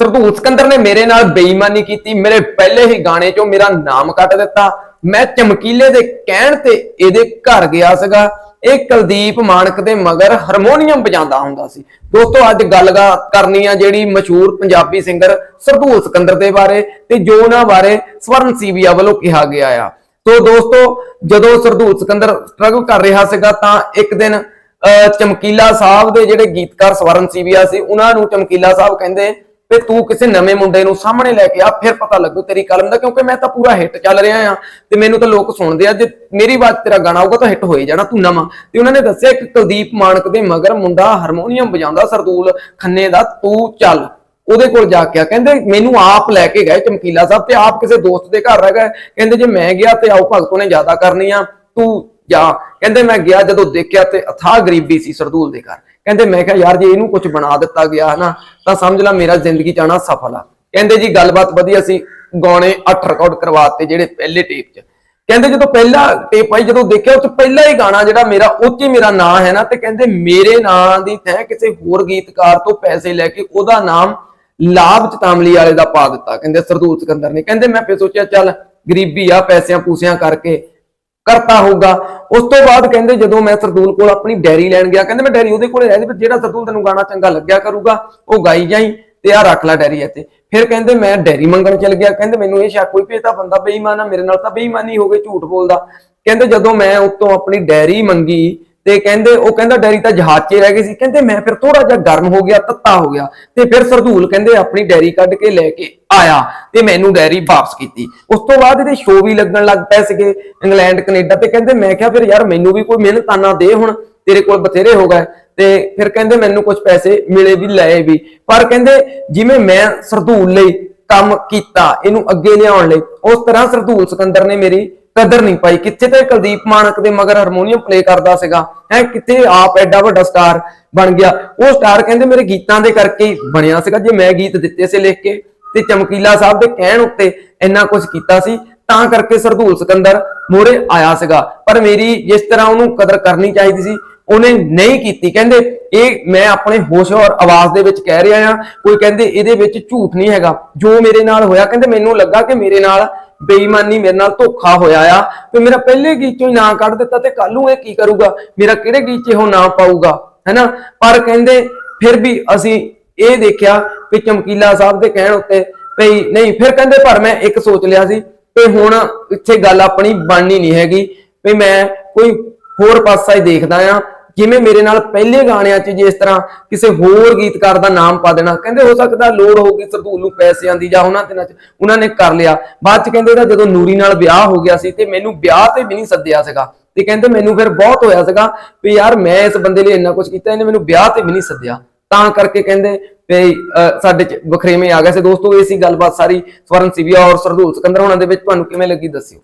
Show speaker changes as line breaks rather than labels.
ਸਰਦੂਲ ਸਿਕੰਦਰ ਨੇ ਮੇਰੇ ਨਾਲ ਬੇਈਮਾਨੀ ਕੀਤੀ ਮੇਰੇ ਪਹਿਲੇ ਹੀ ਗਾਣੇ 'ਚੋਂ ਮੇਰਾ ਨਾਮ ਕੱਟ ਦਿੱਤਾ। ਮੈਂ ਚਮਕੀਲੇ ਦੇ ਕਹਿਣ ਤੇ ਇਹਦੇ ਘਰ ਗਿਆ ਸੀਗਾ। ਇਹ ਕੁਲਦੀਪ ਮਾਨਕ ਦੇ ਮਗਰ ਹਾਰਮੋਨੀਅਮ ਵਜਾਉਂਦਾ ਹੁੰਦਾ ਸੀ। ਦੋਸਤੋ ਅੱਜ ਗੱਲ ਕਰਨੀ ਆ ਜਿਹੜੀ ਮਸ਼ਹੂਰ ਪੰਜਾਬੀ ਸਿੰਗਰ ਸਰਦੂਲ ਸਿਕੰਦਰ ਦੇ ਬਾਰੇ ਤੇ ਜੋ ਉਹਨਾਂ ਬਾਰੇ ਸਵਰਨ ਸੀਵੀਆ ਵੱਲੋਂ ਕਿਹਾ ਗਿਆ ਆ। ਤੋ ਦੋਸਤੋ ਜਦੋਂ ਸਰਦੂਲ ਸਿਕੰਦਰ ਸਟਰਗਲ ਕਰ ਰਿਹਾ ਸੀਗਾ ਤਾਂ ਇੱਕ ਦਿਨ ਅਹ, ਚਮਕੀਲਾ ਸਾਹਿਬ ਦੇ ਜਿਹੜੇ ਗੀਤਕਾਰ ਸਵਰਨ ਸੀਵੀਆ ਸੀ ਉਹਨਾਂ ਨੂੰ ਚਮਕੀਲਾ ਸਾਹਿਬ ਕਹਿੰਦੇ ਤੇ ਤੂੰ ਕਿਸੇ ਨਵੇਂ ਮੁੰਡੇ ਨੂੰ ਸਾਹਮਣੇ ਲੈ ਕੇ ਆ, ਫਿਰ ਪਤਾ ਲੱਗੂ ਤੇਰੀ ਕਲਮ ਦਾ, ਕਿਉਂਕਿ ਮੈਂ ਤਾਂ ਪੂਰਾ ਹਿੱਟ ਚੱਲ ਰਿਹਾ ਆ ਤੇ ਮੈਨੂੰ ਤਾਂ ਲੋਕ ਸੁਣਦੇ ਆ, ਜੇ ਮੇਰੀ ਆਵਾਜ਼ ਤੇਰਾ ਗਾਣਾ ਆਊਗਾ ਤਾਂ ਹਿੱਟ ਹੋਏ ਜਾਣਾ ਤੂੰ ਨਵਾਂ। ਤੇ ਉਹਨਾਂ ਨੇ ਦੱਸਿਆ ਕਿ ਕੁਲਦੀਪ ਮਾਨਕ ਦੇ ਮਗਰ ਮੁੰਡਾ ਹਾਰਮੋਨੀਅਮ ਵਜਾਉਂਦਾ, ਸਰਦੂਲ ਖੰਨੇ ਦਾ, ਤੂੰ ਚੱਲ। ਉਹਦੇ ਕੋਲ ਜਾ ਕੇ ਆ, ਕਹਿੰਦੇ ਮੈਨੂੰ ਆਪ ਲੈ ਕੇ ਗਏ ਚਮਕੀਲਾ ਸਾਹਿਬ ਤੇ ਆਪ ਕਿਸੇ ਦੋਸਤ ਦੇ ਘਰ ਰਹਿ ਗਏ। ਕਹਿੰਦੇ ਜੇ ਮੈਂ ਗਿਆ ਤੇ ਆਓ ਭਗਤੋਂ ਨੇ ਜ਼ਿਆਦਾ ਕਰਨੀ ਆ, ਤੂੰ ਜਾ। ਕਹਿੰਦੇ ਮੈਂ ਗਿਆ ਜਦੋਂ ਦੇਖਿਆ ਤੇ ਅਥਾਹ ਗਰੀਬੀ ਸੀ ਸਰਦੂਲ ਦੇ ਘਰ। ਕਹਿੰਦੇ ਮੈਂ ਕਿਹਾ ਯਾਰ ਜੇ ਇਹਨੂੰ ਕੁਝ ਬਣਾ ਦਿੱਤਾ ਗਿਆ ਨਾ ਤਾਂ ਸਮਝ ਲੈ ਮੇਰਾ ਜ਼ਿੰਦਗੀ ਜਾਣਾ ਸਫਲ ਆ। ਕਹਿੰਦੇ ਜੀ ਗੱਲਬਾਤ ਵਧੀਆ ਸੀ ਗਾਣੇ 8 ਰਿਕਾਰਡ ਕਰਵਾਤੇ ਜਿਹੜੇ ਪਹਿਲੇ ਟੇਪ 'ਚ। ਕਹਿੰਦੇ ਜਦੋਂ ਪਹਿਲਾ ਟੇਪ ਆਈ, ਜਦੋਂ ਦੇਖਿਆ ਉਹ 'ਚ ਪਹਿਲਾ ਹੀ ਗਾਣਾ ਜਿਹੜਾ ਮੇਰਾ, ਉਹ 'ਚ ਹੀ ਮੇਰਾ ਨਾਂ ਹੈ ਨਾ, ਤੇ ਕਹਿੰਦੇ ਮੇਰੇ ਨਾਂ ਦੀ ਥਾਂ ਕਿਸੇ ਹੋਰ ਗੀਤਕਾਰ ਤੋਂ ਪੈਸੇ ਲੈ ਕੇ ਉਹਦਾ ਨਾਮ ਲਾਭ ਚਤਾਮਲੀ ਵਾਲੇ ਦਾ ਪਾ ਦਿੱਤਾ। ਕਹਿੰਦੇ ਸਰਦੂਲ ਸਿਕੰਦਰ ਨੇ। ਕਹਿੰਦੇ ਮੈਂ ਫੇ ਸੋਚਿਆ, ਚੱਲ ਗਰੀਬੀ ਆ, ਪੈਸਿਆਂ ਪੂਸਿਆਂ ਕਰਕੇ ਕਰਤਾ ਹੋਊਗਾ। ਉਸ ਤੋਂ ਬਾਅਦ ਕਹਿੰਦੇ ਜਦੋਂ ਮੈਂ ਸਰਦੂਲ ਕੋਲ ਆਪਣੀ ਡੈਰੀ ਲੈਣ ਗਿਆ, ਕਹਿੰਦੇ ਮੈਂ ਡੈਰੀ ਉਹਦੇ ਕੋਲੇ ਰਹਿ ਪਰ ਜਿਹੜਾ ਸਰਦੂਲ ਤੈਨੂੰ ਗਾਣਾ ਚੰਗਾ ਲੱਗਿਆ ਕਰੂਗਾ, ਉਹ ਗਾਈ ਜਾਈ ਤੇ ਆ ਰੱਖ ਲੈ ਡੈਰੀ ਇੱਥੇ। ਫਿਰ ਕਹਿੰਦੇ ਮੈਂ ਡੈਰੀ ਮੰਗਣ ਚੱਲ ਗਿਆ, ਕਹਿੰਦੇ ਮੈਨੂੰ ਇਹ ਸ਼ੱਕ ਹੋਈ ਵੀ ਇਹ ਤਾਂ ਬੰਦਾ ਬੇਈਮਾਨ ਆ, ਮੇਰੇ ਨਾਲ ਤਾਂ ਬੇਈਮਾਨੀ ਹੋ ਗਈ ਝੂਠ ਬੋਲਦਾ। ਕਹਿੰਦੇ ਜਦੋਂ ਮੈਂ ਉਤੋਂ ਆਪਣੀ ਡੈਰੀ ਮੰਗੀ ਤੇ ਕਹਿੰਦੇ, ਉਹ ਕਹਿੰਦਾ ਡੈਰੀ ਤਾਂ ਜਹਾਜ਼ 'ਚ ਰਹਿ ਗਈ ਸੀ। ਕਹਿੰਦੇ, ਮੈਂ ਫਿਰ ਥੋੜਾ ਜਿਹਾ ਗਰਮ ਹੋ ਗਿਆ, ਤੱਤਾ ਹੋ ਗਿਆ। ਤੇ ਫਿਰ ਸਰਦੂਲ ਕਹਿੰਦੇ, ਆਪਣੀ ਡੈਰੀ ਕੱਢ ਕੇ ਲੈ ਕੇ ਆਇਆ ਤੇ ਮੈਨੂੰ ਡੈਰੀ ਵਾਪਸ ਕੀਤੀ। ਉਸ ਤੋਂ ਬਾਅਦ ਇਹਦੇ ਸ਼ੋਅ ਵੀ ਲੱਗਣ ਲੱਗ ਪਏ ਸੀਗੇ ਇੰਗਲੈਂਡ, ਕੈਨੇਡਾ ਤੇ ਕਹਿੰਦੇ, ਮੈਂ ਕਿਹਾ, ਫਿਰ ਯਾਰ, ਮੈਨੂੰ ਵੀ ਕੋਈ ਮਿਹਨਤਾਨਾ ਦੇ ਹੁਣ, ਤੇਰੇ ਕੋਲ ਬਥੇਰੇ ਹੋ ਗਏ। ਤੇ ਫਿਰ ਕਹਿੰਦੇ, ਮੈਨੂੰ ਕੁਝ ਪੈਸੇ ਮਿਲੇ ਵੀ, ਲਏ ਵੀ। ਪਰ ਕਹਿੰਦੇ, ਜਿਵੇਂ ਮੈਂ ਸਰਦੂਲ ਲਈ ਕੰਮ ਕੀਤਾ, ਇਹਨੂੰ ਅੱਗੇ ਲਿਆਉਣ ਲਈ, ਉਸ ਤਰ੍ਹਾਂ ਸਰਦੂਲ ਸਿਕੰਦਰ ਨੇ ਮੇਰੀ ਕਦਰ ਨਹੀਂ ਪਾਈ। ਕਿੱਥੇ ਤੇ ਕੁਲਦੀਪ ਮਾਨਕ ਦੇ ਮਗਰ ਹਾਰਮੋਨੀਅਮ ਪਲੇ ਕਰਦਾ ਸੀਗਾ? ਹੈ, ਕਿੱਥੇ ਆਪ ਐਡਾ ਵੱਡਾ ਸਟਾਰ ਬਣ ਗਿਆ? ਉਹ ਸਟਾਰ ਕਹਿੰਦੇ ਮੇਰੇ ਗੀਤਾਂ ਦੇ ਕਰਕੇ ਹੀ ਬਣਿਆ ਸੀਗਾ, ਜੇ ਮੈਂ ਗੀਤ ਦਿੱਤੇ ਸੀ ਲਿਖ ਕੇ, ਤੇ ਚਮਕੀਲਾ ਸਾਹਿਬ ਦੇ ਕਹਿਣ ਉੱਤੇ ਇੰਨਾ ਕੁਝ ਕੀਤਾ ਸੀ, ਤਾਂ ਕਰਕੇ ਸਰਦੂਲ ਸਿਕੰਦਰ ਮੋਰੇ ਆਇਆ ਸੀਗਾ। ਪਰ ਮੇਰੀ ਜਿਸ ਤਰ੍ਹਾਂ ਉਹਨੂੰ ਕਦਰ ਕਰਨੀ ਚਾਹੀਦੀ ਸੀ ਉਹਨੇ ਨਹੀਂ ਕੀਤੀ। ਕਹਿੰਦੇ, ਇਹ ਮੈਂ ਆਪਣੇ ਹੋਸ਼ ਔਰ ਆਵਾਜ਼ ਦੇ ਵਿੱਚ ਕਹਿ ਰਿਹਾ ਆ ਕੋਈ ਕਹਿੰਦੇ ਇਹਦੇ ਵਿੱਚ ਝੂਠ ਨਹੀਂ ਹੈਗਾ। ਜੋ ਮੇਰੇ ਨਾਲ ਹੋਇਆ, ਕਹਿੰਦੇ ਮੈਨੂੰ ਲੱਗਾ ਕਿ ਮੇਰੇ ਨਾਲ ਬੇਈਮਾਨੀ, ਮੇਰੇ ਨਾਲ ਧੋਖਾ ਹੋਇਆ ਆ। ਤੇ ਮੇਰਾ ਪਹਿਲੇ ਗੀਤ ਚੋਂ ਹੀ ਨਾਂ ਕੱਢ ਦਿੱਤਾ ਤੇ ਕੱਲ ਨੂੰ ਇਹ ਕੀ ਕਰੂਗਾ? ਮੇਰਾ ਕਿਹੜੇ ਗੀਤ 'ਚ ਨਾਂ ਪਾਊਗਾ? ਹੈਨਾ? ਪਰ ਕਹਿੰਦੇ, ਫਿਰ ਵੀ ਅਸੀਂ ਇਹ ਦੇਖਿਆ ਕਿ ਚਮਕੀਲਾ ਸਾਹਿਬ ਦੇ ਕਹਿਣ ਉੱਤੇ ਭਈ ਨਹੀਂ, ਫਿਰ ਕਹਿੰਦੇ, ਪਰ ਮੈਂ ਇੱਕ ਸੋਚ ਲਿਆ ਸੀ ਤੇ ਹੁਣ ਇੱਥੇ ਗੱਲ ਆਪਣੀ ਬਣਨੀ ਨਹੀਂ ਹੈਗੀ। ਵੀ ਮੈਂ ਕੋਈ ਹੋਰ ਪਾਸਾ ਹੀ ਦੇਖਦਾ ਆ। ਜਿਵੇਂ ਮੇਰੇ ਨਾਲ ਪਹਿਲੇ ਗਾਣਿਆਂ 'ਚ ਜੇ ਇਸ ਤਰ੍ਹਾਂ ਕਿਸੇ ਹੋਰ ਗੀਤਕਾਰ ਦਾ ਨਾਮ ਪਾ ਦੇਣਾ ਕਹਿੰਦੇ ਹੋ ਸਕਦਾ ਲੋੜ ਹੋਊਗੀ ਸਰਦੂਲ ਨੂੰ ਪੈਸਿਆਂ ਦੀ ਜਾਂ ਉਹਨਾਂ ਦਿਨਾਂ 'ਚ ਉਹਨਾਂ ਨੇ ਕਰ ਲਿਆ। ਬਾਅਦ 'ਚ ਕਹਿੰਦੇ ਇਹਦਾ ਜਦੋਂ ਨੂਰੀ ਨਾਲ ਵਿਆਹ ਹੋ ਗਿਆ ਸੀ ਤੇ ਮੈਨੂੰ ਵਿਆਹ ਤੇ ਵੀ ਨਹੀਂ ਸੱਦਿਆ ਸੀਗਾ। ਤੇ ਕਹਿੰਦੇ ਮੈਨੂੰ ਫਿਰ ਬਹੁਤ ਹੋਇਆ ਸੀਗਾ ਵੀ ਯਾਰ ਮੈਂ ਇਸ ਬੰਦੇ ਲਈ ਇੰਨਾ ਕੁਝ ਕੀਤਾ ਇਹਨੇ ਮੈਨੂੰ ਵਿਆਹ ਤੇ ਵੀ ਨਹੀਂ ਸੱਦਿਆ। ਤਾਂ ਕਰਕੇ ਕਹਿੰਦੇ ਵੀ ਅਹ, ਸਾਡੇ ਚ ਵਖਰੇਵੇਂ ਆ ਗਏ ਸੀ। ਦੋਸਤੋ ਇਹ ਸੀ ਗੱਲਬਾਤ ਸਾਰੀ ਸਵਰਨ ਸਿਵਿਆ ਔਰ ਸਰਦੂਲ ਸਿਕੰਦਰ ਹੋਣਾ ਦੇ ਵਿੱਚ। ਤੁਹਾਨੂੰ ਕਿਵੇਂ ਲੱਗੀ ਦੱਸਿਓ।